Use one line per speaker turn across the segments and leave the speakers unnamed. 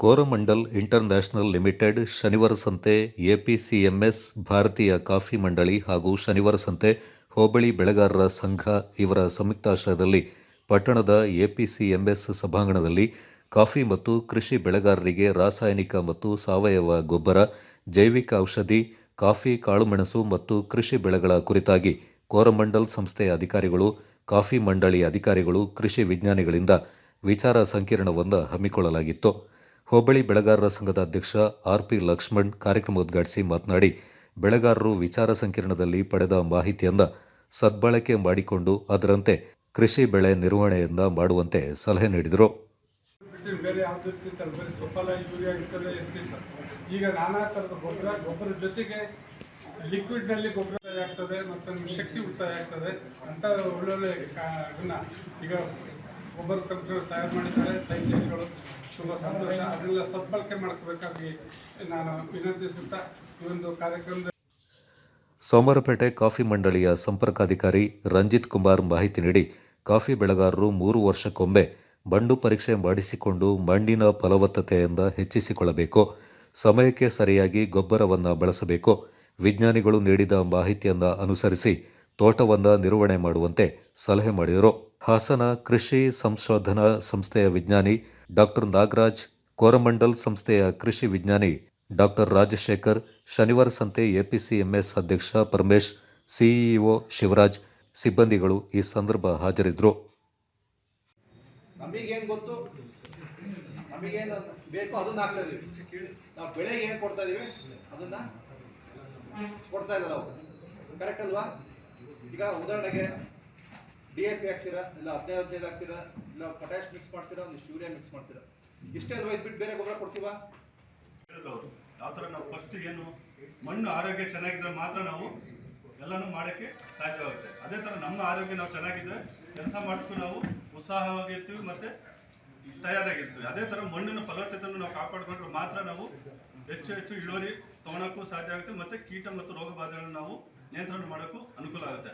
Coromandel international limited ಶನಿವಾರ ಸಂತೆ APCMS ಭಾರತೀಯ ಕಾಫಿ ಮಂಡಳಿ ಹಾಗೂ ಶನಿವಾರ ಸಂತೆ ಹೋಬಳಿ ಬೆಳೆಗಾರರ ಸಂಘ ಇವರ ಸಂಯುಕ್ತಾಶ್ರಯದಲ್ಲಿ ಪಟ್ಟಣದ ಎಪಿಸಿಎಂಎಸ್ ಸಭಾಂಗಣದಲ್ಲಿ ಕಾಫಿ ಮತ್ತು ಕೃಷಿ ಬೆಳೆಗಾರರಿಗೆ ರಾಸಾಯನಿಕ ಮತ್ತು ಸಾವಯವ ಗೊಬ್ಬರ, ಜೈವಿಕ ಔಷಧಿ, ಕಾಫಿ ಕಾಳುಮೆಣಸು ಮತ್ತು ಕೃಷಿ ಬೆಳೆಗಳ ಕುರಿತಾಗಿ ಕೋರಮಂಡಲ್ ಸಂಸ್ಥೆಯ ಅಧಿಕಾರಿಗಳು, ಕಾಫಿ ಮಂಡಳಿ ಅಧಿಕಾರಿಗಳು, ಕೃಷಿ ವಿಜ್ಞಾನಿಗಳಿಂದ ವಿಚಾರ ಸಂಕಿರಣವನ್ನು ಹಮ್ಮಿಕೊಳ್ಳಲಾಗಿತ್ತು. ಹೋಬಳಿ ಬೆಳೆಗಾರರ ಸಂಘದ ಅಧ್ಯಕ್ಷ ಆರ್ ಪಿ ಲಕ್ಷ್ಮಣ್ ಕಾರ್ಯಕ್ರಮ ಉದ್ಘಾಟಿಸಿ ಮಾತನಾಡಿ, ಬೆಳೆಗಾರರು ವಿಚಾರ ಸಂಕಿರಣದಲ್ಲಿ ಪಡೆದ ಮಾಹಿತಿಯನ್ನ ಸದ್ಬಳಕೆ ಮಾಡಿಕೊಂಡು ಅದರಂತೆ ಕೃಷಿ ಬೆಳೆ ನಿರ್ವಹಣೆಯಿಂದ ಮಾಡುವಂತೆ ಸಲಹೆ ನೀಡಿದರು.
ಈಗ ನಾನಾ ಥರದ ಗೊಬ್ಬರ ಗೊಬ್ಬರ ಜೊತೆಗೆ ಲಿಕ್ವಿಡ್ನಲ್ಲಿ ಗೊಬ್ಬರ ಆಗ್ತದೆ ಮತ್ತು ಶಕ್ತಿ ಉಳಿತಾಯ ಆಗ್ತದೆ ಅಂತ ಒಳ್ಳೊಳ್ಳೆ ಅದನ್ನು ಈಗ ಗೊಬ್ಬರ ಕಂಪ್ನಿಗಳು ತಯಾರು ಮಾಡಿದ್ದಾರೆ ಸೈಂಟಿಸ್ಟ್ಗಳು ತುಂಬ ಸಂತೋಷ. ಅದನ್ನೆಲ್ಲ ಸದ್ಬಳಕೆ ಮಾಡ್ಕೋಬೇಕಾಗಿ ನಾನು ವಿನಂತಿಸುತ್ತಾ ಈ ಒಂದು ಕಾರ್ಯಕ್ರಮದ
ಸೋಮವಾರಪೇಟೆ ಕಾಫಿ ಮಂಡಳಿಯ ಸಂಪರ್ಕಾಧಿಕಾರಿ ರಂಜಿತ್ ಕುಮಾರ್ ಮಾಹಿತಿ ನೀಡಿ, ಕಾಫಿ ಬೆಳೆಗಾರರು ಮೂರು ವರ್ಷಕ್ಕೊಮ್ಮೆ ಬಂಡು ಪರೀಕ್ಷೆ ಮಾಡಿಸಿಕೊಂಡು ಮಣ್ಣಿನ ಫಲವತ್ತತೆಯಿಂದ ಹೆಚ್ಚಿಸಿಕೊಳ್ಳಬೇಕು, ಸಮಯಕ್ಕೆ ಸರಿಯಾಗಿ ಗೊಬ್ಬರವನ್ನು ಬಳಸಬೇಕು, ವಿಜ್ಞಾನಿಗಳು ನೀಡಿದ ಮಾಹಿತಿಯನ್ನು ಅನುಸರಿಸಿ ತೋಟವನ್ನು ನಿರ್ವಹಣೆ ಮಾಡುವಂತೆ ಸಲಹೆ ಮಾಡಿದರು. ಹಾಸನ ಕೃಷಿ ಸಂಶೋಧನಾ ಸಂಸ್ಥೆಯ ವಿಜ್ಞಾನಿ ಡಾಕ್ಟರ್ ನಾಗರಾಜ್, ಕೋರಮಂಡಲ್ ಸಂಸ್ಥೆಯ ಕೃಷಿ ವಿಜ್ಞಾನಿ ಡಾಕ್ಟರ್ ರಾಜಶೇಖರ್, ಶನಿವಾರ ಸಂತೆ ಎಪಿಸಿಎಂಎಸ್ ಅಧ್ಯಕ್ಷ ಪರಮೇಶ್ ಸಿಇಒ ಶಿವರಾಜ್ ಸಿಬ್ಬಂದಿಗಳು ಈ ಸಂದರ್ಭ ಹಾಜರಿದ್ದರು.
ನಮಗೇನು ಗೊತ್ತು? ನಮಗೇನು ಬೇಕು ಅದನ್ನ ಹಾಕ್ತಾ ಇದೀವಿ. ನಾವು ಬೆಳೆಗೆ ಏನು ಕೊಡ್ತಾ ಇದೀವಿ? ಅದನ್ನ ಕೊಡ್ತಾ ಇಲ್ಲ ನಾವು. ಕರೆಕ್ಟ್ ಅಲ್ವಾ? ಈಗ ಉದಾಹರಣೆಗೆ ಡಿ ಎ ಪಿ ಹಾಕ್ತೀರಾ ಇಲ್ಲ ಹದಿನೈದು ಹದಿನೈದು ಹಾಕ್ತೀರಾ ಇಲ್ಲ ಪೊಟ್ಯಾಶ್ ಮಿಕ್ಸ್ ಮಾಡ್ತೀರಾ ಒಂದಿಷ್ಟು ಯೂರಿಯಾ ಮಿಕ್ಸ್ ಮಾಡ್ತೀರಾ? ಇಷ್ಟೇ ಅಲ್ವಾ ಇದು ಬಿಟ್ಟು ಬೇರೆ ಗೊಬ್ಬರ ಕೊಡ್ತೀವಾ?
ಹೇಳಿದ್ರು ಅವರು ಯಾವ ಥರ ನಾವು ಫಸ್ಟ್ ಏನು ಮಣ್ಣು ಆರೋಗ್ಯ ಚೆನ್ನಾಗಿದ್ರೆ ಮಾತ್ರ ನಾವು ಎಲ್ಲನೂ ಮಾಡೋಕ್ಕೆ ಸಾಧ್ಯವಾಗುತ್ತೆ. ಅದೇ ಥರ ನಮ್ಮ ಆರೋಗ್ಯ ನಾವು ಚೆನ್ನಾಗಿದ್ರೆ ಕೆಲಸ ಮಾಡೋಕ್ಕೂ ನಾವು ಉತ್ಸಾಹವಾಗಿರ್ತೀವಿ ಮತ್ತು ತಯಾರಾಗಿರ್ತೀವಿ. ಅದೇ ಥರ ಮಣ್ಣಿನ ಫಲವತ್ತತೆಯನ್ನು ನಾವು ಕಾಪಾಡಿಕೊಂಡ್ರೆ ಮಾತ್ರ ನಾವು ಹೆಚ್ಚು ಹೆಚ್ಚು ಇಳುವರಿ ತೊಗೊಳಕ್ಕೂ ಸಾಧ್ಯ ಆಗುತ್ತೆ ಮತ್ತು ಕೀಟ ಮತ್ತು ರೋಗ ಬಾಧೆಗಳನ್ನು ನಾವು ನಿಯಂತ್ರಣ ಮಾಡೋಕ್ಕೂ ಅನುಕೂಲ ಆಗುತ್ತೆ.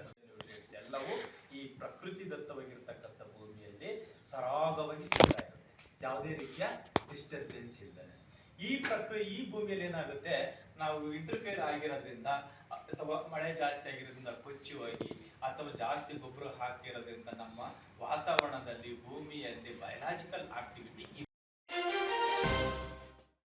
ಎಲ್ಲವೂ ಈ ಪ್ರಕೃತಿ ದತ್ತವಾಗಿರ್ತಕ್ಕಂಥ ಭೂಮಿಯಲ್ಲಿ ಸರಾಗವಾಗಿ ಸಿಗ್ತಾ ಇರುತ್ತೆ. ಯಾವುದೇ ರೀತಿಯ ಡಿಸ್ಟರ್ಬೆನ್ಸ್ ಇಲ್ಲದೆ ಈ ಪ್ರಕ್ರಿಯೆ, ಈ ಭೂಮಿಯಲ್ಲಿ ಏನಾಗುತ್ತೆ? ನಾವು ಇಂಟರ್ಫೇರ್ ಆಗಿರೋದ್ರಿಂದ, ಅಥವಾ ಮಳೆ ಜಾಸ್ತಿ ಆಗಿರೋದ್ರಿಂದ ಕೊಚ್ಚಿ ಹೋಗಿ, ಅಥವಾ ಜಾಸ್ತಿ ಗೊಬ್ಬರ ಹಾಕಿರೋದ್ರಿಂದ ನಮ್ಮ ವಾತಾವರಣದಲ್ಲಿ